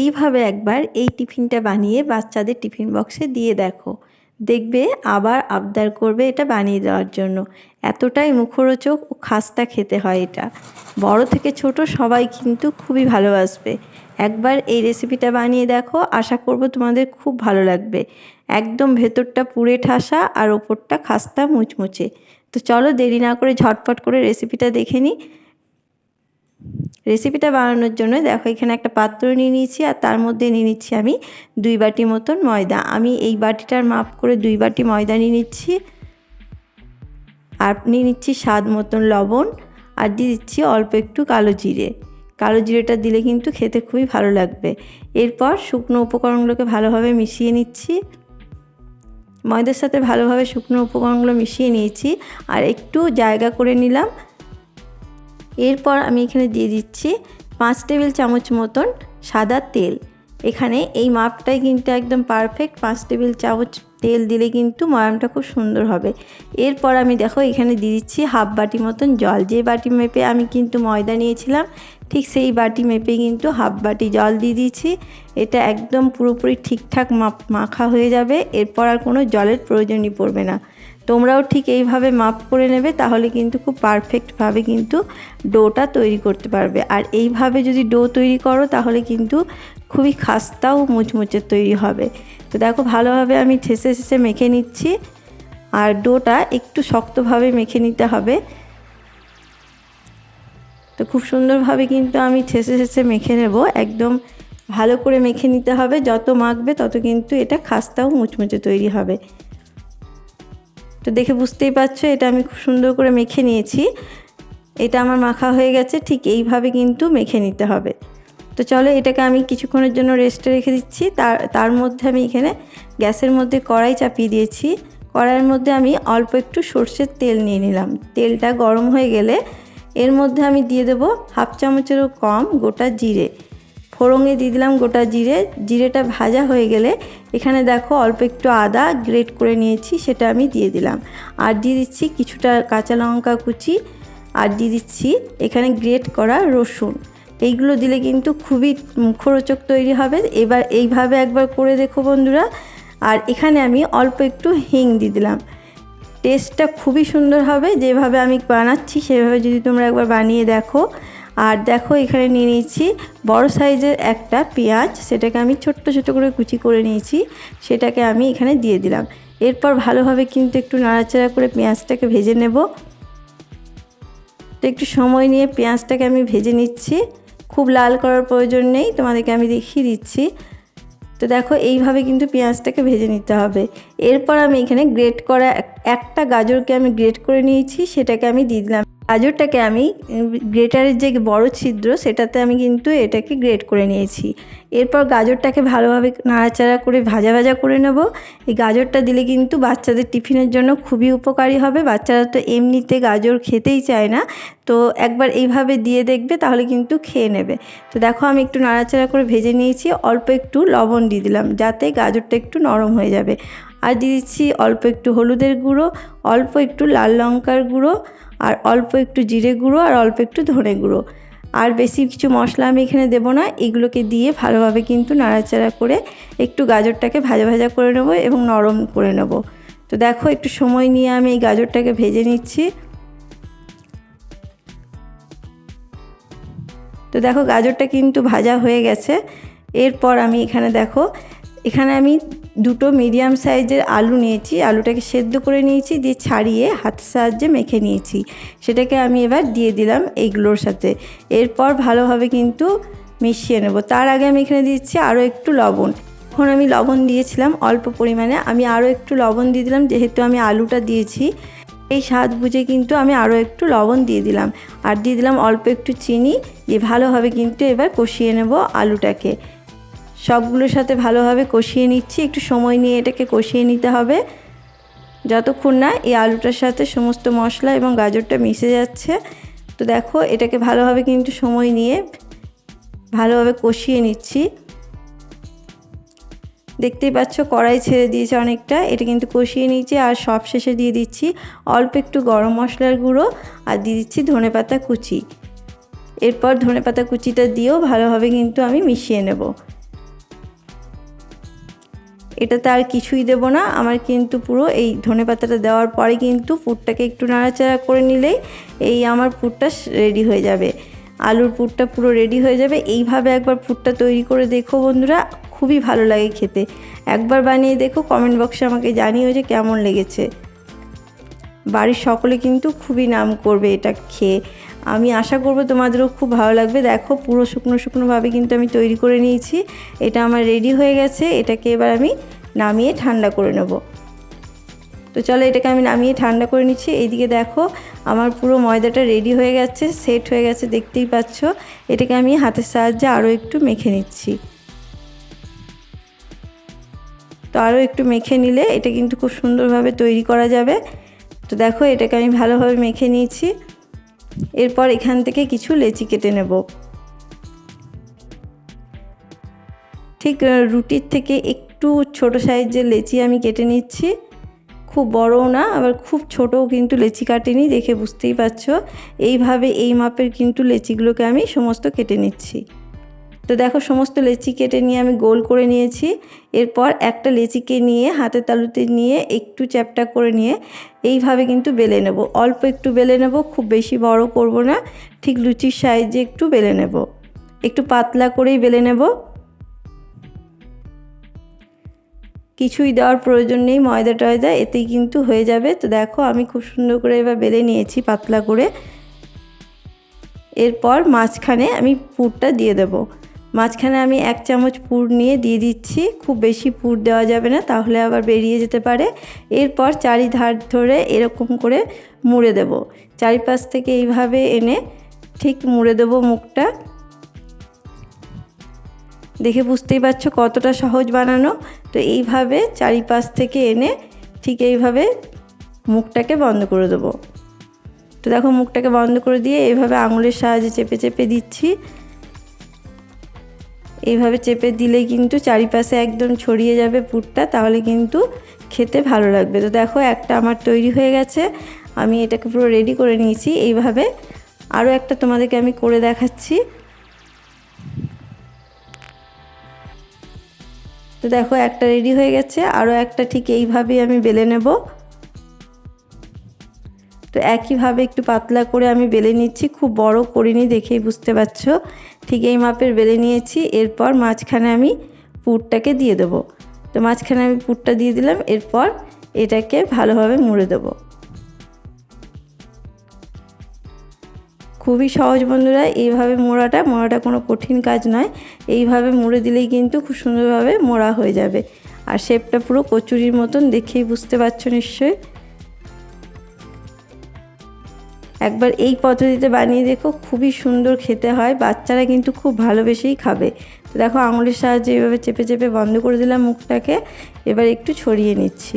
এইভাবে একবার এই টিফিনটা বানিয়ে বাচ্চাদের টিফিন বক্সে দিয়ে দেখো। দেখবে আবার আবদার করবে এটা বানিয়ে দেওয়ার জন্য। এতটাই মুখরোচক ও খাস্তা খেতে হয় এটা। বড় থেকে ছোট সবাই কিন্তু খুবই ভালোবাসবে। একবার এই রেসিপিটা বানিয়ে দেখো, আশা করব তোমাদের খুব ভালো লাগবে। একদম ভেতরটা পুড়ে ঠাসা আর ওপরটা খাস্তা মুচমুচে। তো চলো দেরি না করে ঝটপট করে রেসিপিটা দেখে নিই। রেসিপিটা বানানোর জন্য দেখো, এখানে একটা পাত্র নিয়ে নিয়েছি আর তার মধ্যে নিয়ে নিচ্ছি আমি দুই বাটি মতন ময়দা। আমি এই বাটিটার মাপ করে দুই বাটি ময়দা নিয়ে নিচ্ছি। আর নিয়ে নিচ্ছি স্বাদ মতন লবণ আর দিয়ে দিচ্ছি অল্প একটু কালো জিরে। কালো জিরেটা দিলে কিন্তু খেতে খুবই ভালো লাগবে। এরপর শুকনো উপকরণগুলোকে ভালোভাবে মিশিয়ে নিচ্ছি। ময়দার সাথে ভালোভাবে শুকনো উপকরণগুলো মিশিয়ে নিয়েছি আর একটু জায়গা করে নিলাম। এরপর আমি এখানে দিয়ে দিচ্ছি পাঁচ টেবিল চামচ মতন সাদা তেল। এখানে এই মাপটাই কিন্তু একদম পারফেক্ট পাঁচ টেবিল চামচ তেল দিলে কিন্তু ময়ামটা খুব সুন্দর হবে। এরপর আমি দেখো এখানে দিয়ে দিচ্ছি হাফ বাটি মতন জল। যে বাটি মেপে আমি কিন্তু ময়দা নিয়েছিলাম, ঠিক সেই বাটি মেপে কিন্তু হাফ বাটি জল দিয়ে দিয়েছি। এটা একদম পুরোপুরি ঠিকঠাক মাখা হয়ে যাবে। এরপর আর কোনো জলের প্রয়োজনই পড়বে না। তোমরাও ঠিক এইভাবে মাপ করে নেবে, তাহলে কিন্তু খুব পারফেক্টভাবে কিন্তু ডোটা তৈরি করতে পারবে। আর এইভাবে যদি ডো তৈরি করো, তাহলে কিন্তু খুবই খাস্তা ও মুচমুচে তৈরি হবে। তো দেখো, ভালোভাবে আমি ঠেসে ঠেসে মেখে নিচ্ছি। আর ডোটা একটু শক্তভাবে মেখে নিতে হবে। তো খুব সুন্দরভাবে কিন্তু আমি ঠেসে ঠেসে মেখে নেব। একদম ভালো করে মেখে নিতে হবে। যত মাখবে, তত কিন্তু এটা খাস্তাও মুচমুচে তৈরি হবে। তো দেখে বুঝতেই পারছ, এটা আমি খুব সুন্দর করে মেখে নিয়েছি। এটা আমার মাখা হয়ে গেছে, ঠিক এইভাবে কিন্তু মেখে নিতে হবে। তো চলো এটাকে আমি কিছুক্ষণের জন্য রেস্টে রেখে দিচ্ছি। তার তার মধ্যে আমি এখানে গ্যাসের মধ্যে কড়াই চাপিয়ে দিয়েছি। কড়াইয়ের মধ্যে আমি অল্প একটু সর্ষের তেল নিয়ে নিলাম। তেলটা গরম হয়ে গেলে এর মধ্যে আমি দিয়ে দেবো হাফ চামচেরও কম গোটা জিরে। ফোড়ঙে দিয়ে দিলাম গোটা জিরে। জিরেটা ভাজা হয়ে গেলে এখানে দেখো অল্প একটু আদা গ্রেট করে নিয়েছি, সেটা আমি দিয়ে দিলাম। আর দিয়ে দিচ্ছি কিছুটা কাঁচা লঙ্কা কুচি, আর দিয়ে দিচ্ছি এখানে গ্রেট করা রসুন। এইগুলো দিলে কিন্তু খুবই মুখরোচক তৈরি হবে। এবার এইভাবে একবার করে দেখো বন্ধুরা। আর এখানে আমি অল্প একটু হিং দিয়ে দিলাম। টেস্টটা খুবই সুন্দর হবে। যেভাবে আমি বানাচ্ছি, সেভাবে যদি তোমরা একবার বানিয়ে দেখো। আর দেখো এখানে নিয়ে নিয়েছি বড় সাইজের একটা পেঁয়াজ, সেটাকে আমি ছোট্ট ছোট করে কুচি করে নিয়েছি, সেটাকে আমি এখানে দিয়ে দিলাম। এরপর ভালোভাবে কিন্তু একটু নাড়াচাড়া করে পেঁয়াজটাকে ভেজে নেব। তো একটু সময় নিয়ে পেঁয়াজটাকে আমি ভেজে নিচ্ছি। খুব লাল করার প্রয়োজন নেই, তোমাদেরকে আমি দেখিয়ে দিচ্ছি। তো দেখো এইভাবে কিন্তু পেঁয়াজটাকে ভেজে নিতে হবে। এরপর আমি এখানে গ্রেট করা একটা গাজরকে আমি গ্রেট করে নিয়েছি, সেটাকে আমি দিয়ে দিলাম। গাজরটাকে আমি গ্রেটারের যে বড় ছিদ্র, সেটাতে আমি কিন্তু এটাকে গ্রেট করে নিয়েছি। এরপর গাজরটাকে ভালোভাবে নাড়াচাড়া করে ভাজা ভাজা করে নেব। এই গাজরটা দিলে কিন্তু বাচ্চাদের টিফিনের জন্য খুবই উপকারী হবে। বাচ্চারা তো এমনিতে গাজর খেতেই চায় না। তো একবার এইভাবে দিয়ে দেখবে, তাহলে কিন্তু খেয়ে নেবে। তো দেখো, আমি একটু নাড়াচাড়া করে ভেজে নিয়েছি। অল্প একটু লবণ দিয়ে দিলাম, যাতে গাজরটা একটু নরম হয়ে যাবে। আর দিয়ে দিচ্ছি অল্প একটু হলুদের গুঁড়ো, অল্প একটু লাল লঙ্কার গুঁড়ো আর অল্প একটু জিরে গুঁড়ো আর অল্প একটু ধনে গুঁড়ো। আর বেশি কিছু মশলা আমি এখানে দেবো না, এগুলোকে দিয়ে ভালোভাবে কিন্তু নাড়াচাড়া করে একটু গাজরটাকে ভাজা ভাজা করে নেব এবং নরম করে নেব। তো দেখো একটু সময় নিয়ে আমি এই গাজরটাকে ভেজে নিচ্ছি। তো দেখো গাজরটা কিন্তু ভাজা হয়ে গেছে। এরপর আমি এখানে দেখো এখানে আমি দুটো মিডিয়াম সাইজের আলু নিয়েছি। আলুটাকে সেদ্ধ করে নিয়েছি, দিয়ে ছাড়িয়ে হাতের সাহায্যে মেখে নিয়েছি। সেটাকে আমি এবার দিয়ে দিলাম এইগুলোর সাথে। এরপর ভালোভাবে কিন্তু মিশিয়ে নেব। তার আগে আমি এখানে দিচ্ছি আরও একটু লবণ। এখন আমি লবণ দিয়েছিলাম অল্প পরিমাণে। আমি আরও একটু লবণ দিয়ে দিলাম, যেহেতু আমি আলুটা দিয়েছি। এই স্বাদ বুঝে কিন্তু আমি আরও একটু লবণ দিয়ে দিলাম। আর দিয়ে দিলাম অল্প একটু চিনি, দিয়ে ভালোভাবে কিন্তু এবার কষিয়ে নেব আলুটাকে। সবগুলোর সাথে ভালোভাবে কষিয়ে নিচ্ছি। একটু সময় নিয়ে এটাকে কষিয়ে নিতে হবে। যতক্ষণ না এই আলুটার সাথে সমস্ত মশলা এবং গাজরটা মিশে যাচ্ছে, তো দেখো এটাকে ভালোভাবে কিন্তু সময় নিয়ে ভালোভাবে কষিয়ে নিচ্ছি। দেখতেই পাচ্ছ কড়াই ছেড়ে দিয়েছে অনেকটা। এটা কিন্তু কষিয়ে নিয়েছি আর সব শেষে দিয়ে দিচ্ছি অল্প একটু গরম মশলার গুঁড়ো আর দিয়ে দিচ্ছি ধনে পাতা কুচি। এরপর ধনে পাতা কুচিটা দিয়েও ভালোভাবে কিন্তু আমি মিশিয়ে নেব। এটাতে আর কিছুই দেব না। আমার কিন্তু পুরো এই ধনে পাতাটা দেওয়ার পরে কিন্তু পুরটাকে একটু নাড়াচাড়া করে নিলেই এই আমার পুরটা রেডি হয়ে যাবে। আলুর পুরটা পুরো রেডি হয়ে যাবে। এইভাবে একবার পুরটা তৈরি করে দেখো বন্ধুরা, খুবই ভালো লাগে খেতে। একবার বানিয়ে দেখো কমেন্ট বক্সে আমাকে জানিও যে কেমন লেগেছে। বাড়ির সকলে কিন্তু খুবই নাম করবে এটা খেয়ে। আমি আশা করব তোমাদেরও খুব ভালো লাগবে। দেখো পুরো শুকনো শুকনোভাবে কিন্তু আমি তৈরি করে নিয়েছি। এটা আমার রেডি হয়ে গেছে। এটাকে এবার আমি নামিয়ে ঠান্ডা করে নেব। তো চলো এটাকে আমি নামিয়ে ঠান্ডা করে নিচ্ছি। এইদিকে দেখো আমার পুরো ময়দাটা রেডি হয়ে গেছে সেট হয়ে গেছে, দেখতেই পাচ্ছ। এটাকে আমি হাতের সাহায্যে আরও একটু মেখে নিচ্ছি। তো আরও একটু মেখে নিলে এটা কিন্তু খুব সুন্দরভাবে তৈরি করা যাবে। তো দেখো এটাকে আমি ভালোভাবে মেখে নিয়েছি। এরপর এখান থেকে কিছু লেচি কেটে নেব। ঠিক রুটির থেকে একটু ছোট সাইজের লেচি আমি কেটে নিচ্ছি। খুব বড়ও না, আবার খুব ছোটও কিন্তু লেচি কাটিনি, দেখে বুঝতেই পারছ। এইভাবে এই মাপের কিন্তু লেচিগুলোকে আমি সমস্ত কেটে নিচ্ছি। তো দেখো সমস্ত লেচি কেটে নিয়ে আমি গোল করে নিয়েছি। এরপর একটা লেচিকে নিয়ে হাতের তালুতে নিয়ে একটু চ্যাপটা করে নিয়ে এইভাবে কিন্তু বেলে নেব। অল্প একটু বেলে নেব, খুব বেশি বড় করব না। ঠিক লুচির সাইজে একটু বেলে নেব। একটু পাতলা করেই বেলে নেব। কিছুই দেওয়ার প্রয়োজন নেই ময়দা টয়দা এতেই কিন্তু হয়ে যাবে। তো দেখো আমি খুব সুন্দর করে এবার বেলে নিয়েছি পাতলা করে। এরপর মাঝখানে আমি পুরটা দিয়ে দেবো। মাঝখানে আমি এক চামচ পুর নিয়ে দিয়ে দিচ্ছি। খুব বেশি পুর দেওয়া যাবে না, তাহলে আবার বেরিয়ে যেতে পারে। এরপর চারিধার ধরে এরকম করে মুড়ে দেব। চারিপাশ থেকে এইভাবে এনে ঠিক মুড়ে দেব মুখটা। দেখে বুঝতেই পারছ কতটা সহজ বানানো। তো এইভাবে চারিপাশ থেকে এনে ঠিক এইভাবে মুখটাকে বন্ধ করে দেবো। তো দেখো মুখটাকে বন্ধ করে দিয়ে এইভাবে আঙুলের সাহায্যে চেপে চেপে দিচ্ছি। এইভাবে চেপে দিলেই কিন্তু চারিপাশে একদম ছড়িয়ে যাবে পুরটা, তাহলে কিন্তু খেতে ভালো লাগবে। তো দেখো, একটা আমার তৈরি হয়ে গেছে, আমি এটাকে পুরো রেডি করে নিয়েছি। এইভাবে আরও একটা তোমাদেরকে আমি করে দেখাচ্ছি। তো দেখো, একটা রেডি হয়ে গেছে আরও একটা ঠিক এইভাবেই আমি বেলে নেব। তো একইভাবে একটু পাতলা করে আমি বেলে নিচ্ছি, খুব বড় করিনি দেখেই বুঝতে পারছ। ঠিক এই মাপের বেলে নিয়েছি, এরপর মাঝখানে আমি পুরটাকে দিয়ে দেবো। তো মাঝখানে আমি পুরটা দিয়ে দিলাম, এরপর এটাকে ভালোভাবে মুড়ে দেবো। খুবই সহজ বন্ধুরা, এইভাবে মোড়াটা মোড়াটা কোনো কঠিন কাজ নয়। এইভাবে মুড়ে দিলেই কিন্তু খুব সুন্দরভাবে মোড়া হয়ে যাবে। আর শেপটা পুরো কচুরির মতন দেখেই বুঝতে পারছ নিশ্চয়ই। একবার এই পদ্ধতিতে বানিয়ে দেখো, খুবই সুন্দর খেতে হয়, বাচ্চারা কিন্তু খুব ভালোবেসেই খাবে। তো দেখো, আঙুলের সাহায্যে এভাবে চেপে চেপে বন্ধ করে দিলাম মুখটাকে, এবার একটু ছড়িয়ে নিচ্ছি।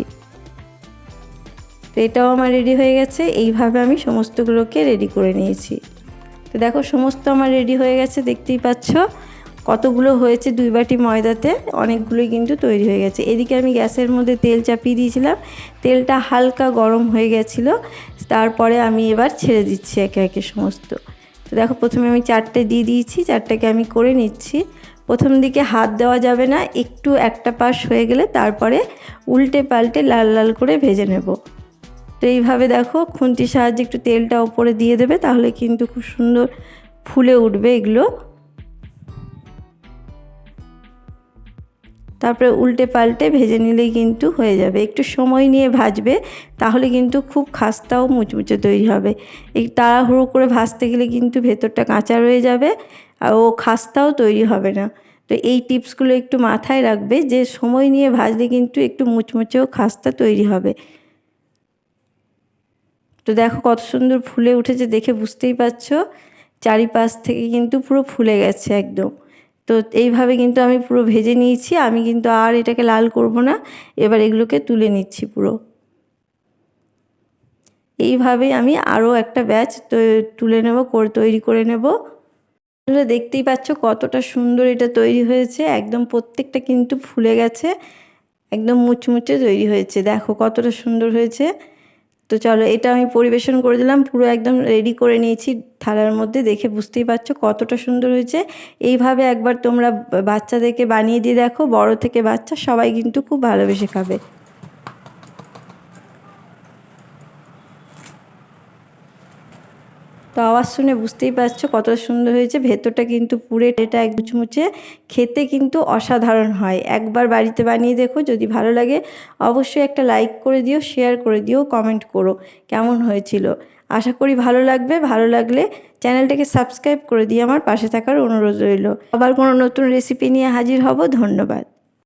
তো এটাও আমার রেডি হয়ে গেছে, এইভাবে আমি সমস্তগুলোকে রেডি করে নিয়েছি। তো দেখো, সমস্ত আমার রেডি হয়ে গেছে, দেখতেই পাচ্ছ। কতগুলো হয়েছে দুই বাটি ময়দাতে, অনেকগুলোই কিন্তু তৈরি হয়ে গেছে। এদিকে আমি গ্যাসের মধ্যে তেল চাপিয়ে দিয়েছিলাম। তেলটা হালকা গরম হয়ে গেছিল। তারপরে আমি এবার ছেড়ে দিচ্ছি একে একে সমস্ত। তো দেখো, প্রথমে আমি চারটে দিয়ে দিয়েছি, চারটাকে আমি করে নিচ্ছি। প্রথম দিকে হাত দেওয়া যাবে না, একটু একটা পাশ হয়ে গেলে তারপরে উল্টে পাল্টে লাল লাল করে ভেজে নেব। তো এইভাবে দেখো, খুন্তির সাহায্যে একটু তেলটা ওপরে দিয়ে দেবে, তাহলে কিন্তু খুব সুন্দর ফুলে উঠবে এগুলো। তারপরে উল্টে পাল্টে ভেজে নিলেই কিন্তু হয়ে যাবে। একটু সময় নিয়ে ভাজবে, তাহলে কিন্তু খুব খাস্তাও মুচমুচে তৈরি হবে। এই তাড়াহুড়ো করে ভাজতে গেলে কিন্তু ভেতরটা কাঁচা রয়ে যাবে আর ও খাস্তাও তৈরি হবে না। তো এই টিপসগুলো একটু মাথায় রাখবে যে সময় নিয়ে ভাজলে কিন্তু একটু মুচমুচেও খাস্তা তৈরি হবে। তো দেখো কত সুন্দর ফুলে উঠেছে, দেখে বুঝতেই পারছ। চারিপাশ থেকে কিন্তু পুরো ফুলে গেছে একদম। তো এইভাবে কিন্তু আমি পুরো ভেজে নিয়েছি, আমি কিন্তু আর এটাকে লাল করব না, এবার এগুলোকে তুলে নিচ্ছি পুরো। এইভাবে আমি আরও একটা ব্যাচ তুলে নেব, করে তৈরি করে নেব। তোমরা দেখতেই পাচ্ছ কতটা সুন্দর এটা তৈরি হয়েছে, একদম প্রত্যেকটা কিন্তু ফুলে গেছে, একদম মুচমুচে তৈরি হয়েছে, দেখো কতটা সুন্দর হয়েছে। তো চলো এটা আমি পরিবেশন করে দিলাম, পুরো একদম রেডি করে নিয়েছি থালার মধ্যে, দেখে বুঝতেই পারছ কতটা সুন্দর হয়েছে। এইভাবে একবার তোমরা বাচ্চাদেরকে বানিয়ে দিয়ে দেখো, বড় থেকে বাচ্চা সবাই কিন্তু খুব ভালোবেসে খাবে। তো আওয়াজ শুনে বুঝতেই পারছ কত সুন্দর হয়েছে। ভেতরটা কিন্তু পুরে এটা এক মুচমুচে খেতে কিন্তু অসাধারণ হয়। একবার বাড়িতে বানিয়ে দেখো, যদি ভালো লাগে অবশ্যই একটা লাইক করে দিও শেয়ার করে দিও কমেন্ট করো। কেমন হয়েছিল? আশা করি ভালো লাগবে। ভালো লাগলে চ্যানেলটাকে সাবস্ক্রাইব করে দিয়ে আমার পাশে থাকার অনুরোধ রইল। আবার কোনো নতুন রেসিপি নিয়ে হাজির হব। ধন্যবাদ।